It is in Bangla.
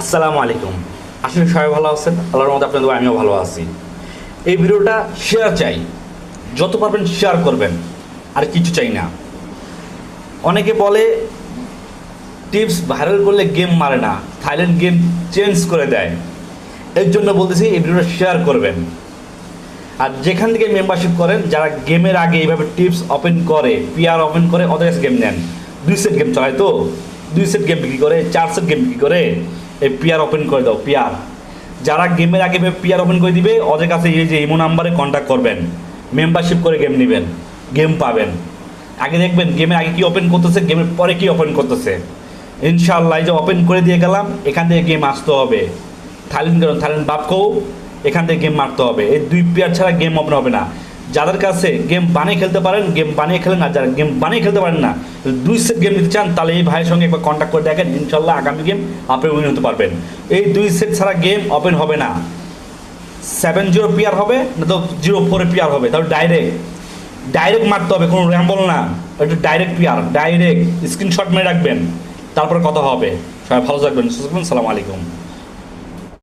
আসসালামু আলাইকুম। আসলে সবাই ভালো আছেন? আল্লাহর মধ্যে আপনাদের আমিও ভালো আছি। এই ভিডিওটা শেয়ার চাই। যত পারবেন শেয়ার করবেন, আর কিছু চাই না। অনেকে বলে টিপস ভাইরাল করলে গেম মারে না থাইল্যান্ড গেম চেঞ্জ করে দেয়। এর জন্য বলতেছি, এই ভিডিওটা শেয়ার করবেন। আর যেখান থেকে মেম্বারশিপ করেন, যারা গেমের আগে এইভাবে টিপস ওপেন করে পিআর ওপেন করে ওদের গেম নেন। দুই সেট গেম চালায় তো? দুই সেট গেম বিক্রি করে, চার সেট গেম বিক্রি করে? এই পিআর ওপেন করে দাও পিআর যারা গেমের আগে পিয়ার ওপেন করে দিবে, ওদের কাছে এই যে ইমো নাম্বারে কন্ট্যাক্ট করবেন। মেম্বারশিপ করে গেম নেবেন গেম পাবেন। আগে দেখবেন গেমের আগে কি ওপেন করতেছে গেমের পরে কি ওপেন করতেছে। ইনশাআল্লাহ যে ওপেন করে দিয়ে গেলাম, এখান থেকে গেম আসতে হবে। থাইল্যান্ড থাইল্যান্ড বাপকেও এখান থেকে গেম মারতে হবে। এই দুই প্লেয়ার ছাড়া গেম ওপেন হবে না। যাদের কাছে গেম বানিয়ে খেলতে পারেন গেম বানিয়ে খেলেন আর যারা গেম বানিয়ে খেলতে পারেন না দুই সেট গেম নিতে চান, তাহলে এই ভাইয়ের সঙ্গে একবার কন্ট্যাক্ট করে দেখেন ইনশাল্লাহ আগামী গেম আপনি উইন হতে পারবেন। এই দুই সেট ছাড়া গেম ওপেন হবে না। সেভেন জিরো পিয়ার হবে, না তো জিরো ফোরে পিয়ার হবে, তাহলে ডাইরেক্ট ডাইরেক্ট মারতে হবে, কোনো র্যাম্বল না। একটু ডাইরেক্ট পিয়ার ডাইরেক্ট স্ক্রিনশট মেরে রাখবেন, তারপরে কথা হবে। সবাই ভালো থাকবেন, সুস্থ সালাম আলাইকুম।